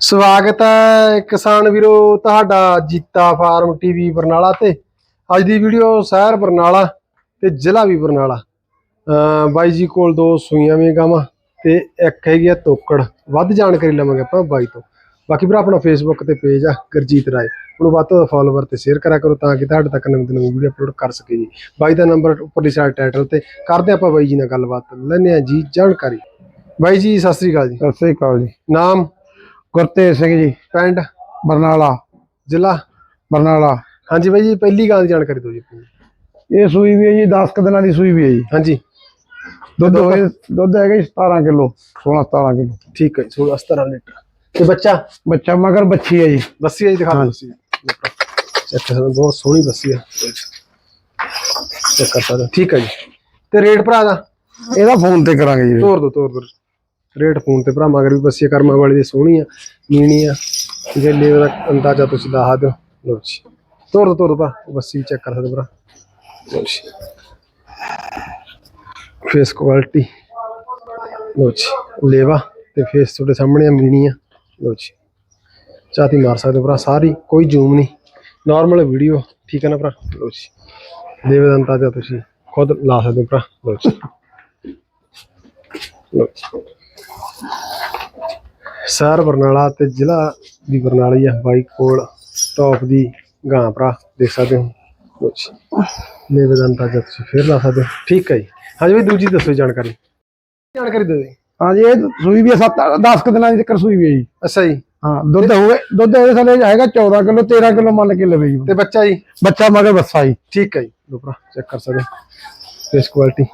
ਸਵਾਗਤ ਹੈ ਕਿਸਾਨ ਵੀਰੋ ਤੁਹਾਡਾ ਜੀਤਾ ਫਾਰਮ ਟੀਵੀ ਬਰਨਾਲਾ ਤੇ। ਅੱਜ ਦੀ ਵੀਡੀਓ ਸ਼ਹਿਰ ਬਰਨਾਲਾ ਤੇ ਜ਼ਿਲ੍ਹਾ ਵੀ ਬਰਨਾਲਾ। ਬਾਈ ਜੀ ਕੋਲ ਦੋ ਸੂਈਆਂ ਵੀ ਗਾਵਾਂ ਤੇ ਇੱਕ ਹੈਗੀ ਆ ਤੋਕੜ। ਵੱਧ ਜਾਣਕਾਰੀ ਲਵਾਂਗੇ ਆਪਾਂ ਬਾਈ ਤੋਂ। ਬਾਕੀ ਭਰਾ ਆਪਣਾ ਫੇਸਬੁੱਕ ਤੇ ਪੇਜ ਆ ਗੁਰਜੀਤ ਰਾਏ। ਉਹਨੂੰ ਵੱਧ ਤੋਂ ਫਾਲੋਵਰ ਤੇ ਸ਼ੇਅਰ ਕਰਿਆ ਕਰੋ ਤਾਂ ਕਿ ਤੁਹਾਡੇ ਤੱਕ ਨਵੀਂ ਤੋਂ ਨਵੀਂ ਵੀਡੀਓ ਅਪਲੋਡ ਕਰ ਸਕੇ ਜੀ। ਬਾਈ ਦਾ ਨੰਬਰ ਉੱਪਰਲੀ ਸਾਈਡ ਟਾਈਟਲ ਤੇ ਕਰਦੇ ਆਪਾਂ ਬਾਈ ਜੀ ਨਾਲ ਗੱਲਬਾਤ। ਲੈਂਦੇ ਆ ਜੀ ਜਾਣਕਾਰੀ। ਬਾਈ ਜੀ ਸਤਿ ਸ੍ਰੀ ਅਕਾਲ ਜੀ। ਸਤਿ ਸ੍ਰੀ ਅਕਾਲ ਜੀ। ਨਾਮ? ਗੁਰਤੇਜ ਸਿੰਘ ਜੀ ਪਿੰਡ ਬਰਨਾਲਾ ਜ਼ਿਲ੍ਹਾ ਬਰਨਾਲਾ। ਹਾਂਜੀ ਬਾਈ ਜੀ ਪਹਿਲੀ ਗੱਲ ਦੀ ਜਾਣਕਾਰੀ ਦਿਓ ਜੀ ਆਪਣੀ। ਇਹ ਸੂਈ ਵੀ ਹੈ ਜੀ 10 ਕੁ ਦਿਨਾਂ ਦੀ ਸੂਈ ਵੀ ਹੈ ਜੀ। ਹਾਂਜੀ। ਦੁੱਧ ਹੋਏ ਦੁੱਧ ਹੈਗਾ ਜੀ 17 ਕਿਲੋ 16 17 ਕਿਲੋ। ਠੀਕ ਹੈ ਜੀ 16 17 ਲੀਟਰ। ਤੇ ਬੱਚਾ? ਬੱਚਾ ਮਗਰ ਬੱਚੀ ਹੈ ਜੀ। ਬੱਸੀ ਹੈ ਜੀ ਦਿਖਾ ਦਿਓ ਬੱਸੀ। ਚੈੱਕ ਕਰ ਬਹੁਤ ਸੋਹਣੀ ਬੱਸੀ ਹੈ। ਚੈੱਕ ਕਰ ਸਕਦੇ ਹੋ। ਠੀਕ ਹੈ ਜੀ। ਤੇ ਰੇਟ ਭਰਾ ਦਾ? ਇਹਦਾ ਫੋਨ ਤੇ ਕਰਾਂਗੇ ਜੀ। ਤੋਰ ਦੋ ਤੋਰ ਦੋ ਰੇਟ ਫੋਨ ਤੇ ਭਰਾ ਮਗਰ ਵੀ ਬੱਸੀ ਆ, ਕਰਮਾਂ ਵਾਲੀ ਦੀ ਸੋਹਣੀ ਆ ਨੀਣੀ ਆ ਜੇ ਲੇਵ ਦਾ ਅੰਦਾਜ਼ਾ ਤੁਸੀਂ ਦੱਸ ਦਿਓ। ਲੋ ਜੀ। ਤੋਰ ਤੋਰ ਦੋ ਬੱਸੀ ਚੈੱਕ ਕਰ ਸਕਦੇ ਭਰਾ। ਲੋ ਜੀ। ਫੇਸ ਕੁਆਲਿਟੀ ਲੋ ਜੀ। ਲੇਵਾ ਤੇ ਫੇਸ ਤੁਹਾਡੇ ਸਾਹਮਣੇ ਆ ਮੀਣੀ ਆ। ਲੋ ਜੀ। ਚਾਤੀ ਮਾਰ ਸਕਦੇ ਹੋ ਭਰਾ ਸਾਰੀ ਕੋਈ ਜ਼ੂਮ ਨਹੀਂ। ਨਾਰਮਲ ਵੀਡੀਓ ਠੀਕ ਹੈ ਨਾ ਭਰਾ? ਲੋ ਜੀ। ਲੇਵੇ ਦਾ ਅੰਦਾਜ਼ਾ ਤੁਸੀਂ ਖੁਦ ਲਾ ਸਕਦੇ ਹੋ ਭਰਾ। ਲੋ ਜੀ। ਲੋ ਜੀ। ਸ਼ਹਿਰ ਬਰਨਾਲਾ ਤੇ ਜ਼ਿਲ੍ਹਾ ਵੀ ਬਰਨਾਲਾ ਹੀ ਆ। ਬਾਈ ਕੋਲ ਟੌਪ ਦੀ ਗਾਂ ਭਰਾ ਦੇਖ ਸਕਦੇ ਹੋ। ਜੀ ਲੇਵੇ ਦਾ ਅੰਦਾਜ਼ਾ ਤੁਸੀਂ ਫੇਰ ਲਾ ਸਕਦੇ ਹੋ। ਠੀਕ ਹੈ ਜੀ। ਹਾਂਜੀ ਬਈ ਦੂਜੀ ਦੱਸੋ ਜਾਣਕਾਰੀ। ਜਾਣਕਾਰੀ ਦਿਓ ਜੀ। ਹਾਂ ਜੀ ਇਹ ਸੂਈ ਵੀ 7 10 ਕੁ ਦਿਨਾਂ ਦੀ ਤੱਕ ਸੂਈ ਵੀ ਹੈ ਜੀ। ਅੱਛਾ ਜੀ। ਹਾਂ ਦੁੱਧ ਹੋਵੇ ਦੁੱਧ ਇਹਦੇ ਥੱਲੇ ਹੈਗਾ 14 ਕਿਲੋ 13 ਕਿਲੋ ਮੰਨ ਕੇ ਲਵੇ ਜੀ। ਤੇ ਬੱਚਾ ਜੀ? ਬੱਚਾ ਮਗਰ ਬੱਸਾ ਜੀ। ਠੀਕ ਹੈ ਜੀ। ਲੋ ਭਰਾ ਚੈੱਕ ਕਰ ਸਕਦੇ ਫੇਸ ਕੁਆਲਿਟੀ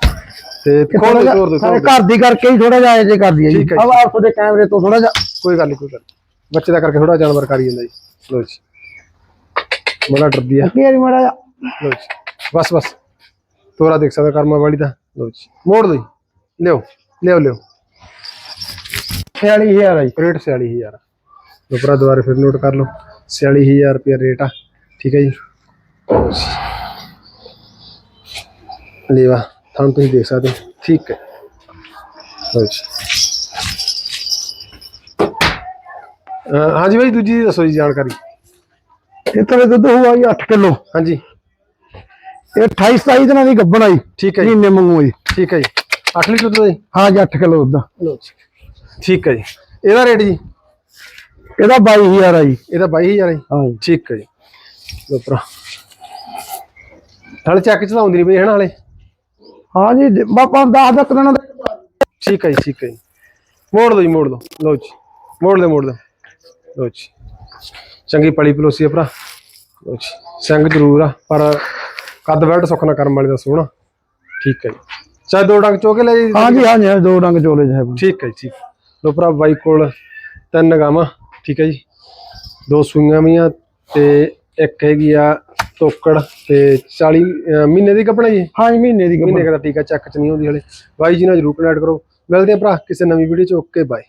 ਤੇ ਥੋੜਾ ਜਿਹਾ ਦਿਓ। ਘਰ ਦੀ ਕਰਕੇ ਹੀ ਥੋੜਾ ਜਿਹਾ ਜੇ ਕਰਦੀ ਹੈ ਜੀ। ਠੀਕ ਹੈ ਜੀ। ਆਹ ਆਪ ਦੇ ਕੈਮਰੇ ਤੋਂ ਥੋੜਾ ਜਿਹਾ। ਕੋਈ ਗੱਲ ਨਹੀਂ ਕੋਈ ਗੱਲ। ਬੱਚੇ ਦਾ ਕਰਕੇ ਥੋੜਾ ਜਾਨਵਰ ਕਰੀ ਜਾਂਦਾ ਜੀ। ਲੋ ਜੀ। ਬੜਾ ਡਰਦੀ ਆ। ਕੀ ਜੀ ਮਾੜਾ ਲੋ ਜੀ। ਬਸ ਬਸ। ਤੋਰਾ ਦੇਖ ਸਕਦਾ ਕਰਮਾ ਵਾਲੀ ਦਾ। ਲੋ ਜੀ। ਮੋੜ ਜੀ। ਲਿਓ ਲਿਓ ਲਿਓ 46000 ਹੈ ਜੀ। ਰੇਟ 46000 ਦੁਪਰਾ ਦੁਬਾਰਾ ਫਿਰ ਨੋਟ ਕਰ ਲਓ। 46000 ਰੁਪਏ ਰੇਟ ਆ। ਠੀਕ ਹੈ ਜੀ। ਲੇਵਾ ਤੁਹਾਨੂੰ ਤੁਸੀਂ ਦੇਖ ਸਕਦੇ ਹੋ। ਠੀਕ ਹੈ। ਲਓ ਜੀ। ਅਹ ਹਾਂਜੀ ਬਾਈ ਦੂਜੀ ਦੱਸੋ ਜੀ ਜਾਣਕਾਰੀ। ਇਹ ਥੱਲੇ ਦੁੱਧ ਹੋਊਗਾ ਜੀ 8 ਕਿਲੋ। ਹਾਂਜੀ। ਇਹ 28 27 ਦਿਨਾਂ ਦੀ ਗੱਭਣ ਆਈ ਠੀਕ ਹੈ ਜੀ। ਮਹੀਨੇ ਮੰਗੂ ਜੀ ਠੀਕ ਹੈ ਜੀ। 8 ਲੀਟਰ ਦੁੱਧ ਜੀ? ਹਾਂ ਜੀ 8 ਕਿਲੋ ਦੁੱਧ। ਲਓ ਜੀ। ਠੀਕ ਹੈ ਜੀ। ਇਹਦਾ ਰੇਟ ਜੀ? ਇਹਦਾ 22000 ਆ ਜੀ। ਇਹਦਾ 22000 ਹੈ ਜੀ? ਹਾਂ ਜੀ। ਠੀਕ ਹੈ ਜੀ। ਲਓ ਭਰਾ। ਹਲੇ ਚੱਕ ਚਲਾਉਂਦੀ ਨਹੀਂ ਬਈ ਹਨਾ ਹਲੇ। ਹਾਂ ਜੀ ਬਾਪਾ 10 ਤੱਕ ਦਿਨਾਂ ਦਾ ਠੀਕ ਹੈ ਜੀ ਠੀਕ ਹੈ ਜੀ। ਮੋੜ ਦੋ ਜੀ ਮੋੜ ਦੋ ਲਓ ਜੀ। ਮੋੜ ਦੇ ਮੋੜ ਦੇ ਲਓ ਜੀ। ਚੰਗੀ ਪਲੀ ਪਲੋਸੀ ਆ ਭਰਾ। ਲਓ ਜੀ। ਸੰਗ ਜ਼ਰੂਰ ਆ ਪਰ ਕੱਦ ਵੈਟ ਸੁੱਖਣਾ ਕਰਮ ਵਾਲੇ ਦਾ ਸੋਹਣਾ। ਠੀਕ ਹੈ ਜੀ। ਚਾਹੇ ਦੋ ਡੰਗ ਚੋਕੇ ਲੈ ਜੀ। ਹਾਂ ਜੀ ਹਾਂ ਜੀ ਦੋ ਰੰਗ ਚੋਲੇ ਜਿਹੇ ਠੀਕ ਹੈ ਜੀ ਠੀਕ। ਲੋ ਭਰਾ ਬਾਈ ਕੋਲ ਤਿੰਨ ਗਾਵਾਂ। ਠੀਕ ਹੈ ਜੀ। ਦੋ ਸੂਈਆਂ ਵੀਆਂ ਤੇ ਇੱਕ ਹੈਗੀ ਆ ਤੋਕੜ ਤੇ 40 ਅਹ ਮਹੀਨੇ ਦੀ ਕੱਪਣਾ ਜੀ? ਹਾਂ ਜੀ ਮਹੀਨੇ ਦੀ ਮਹੀਨੇ ਦਾ ਟੀਕਾ ਚੱਕ ਚ ਨਹੀਂ ਹੁੰਦੀ ਹਲੇ। ਬਾਈ ਜੀ ਨਾਲ ਜਰੂਰ ਕਨੈਕਟ ਕਰੋ। ਮਿਲਦੇ ਆ ਭਰਾ ਕਿਸੇ ਨਵੀਂ ਵੀਡੀਓ ਚ। Okay bye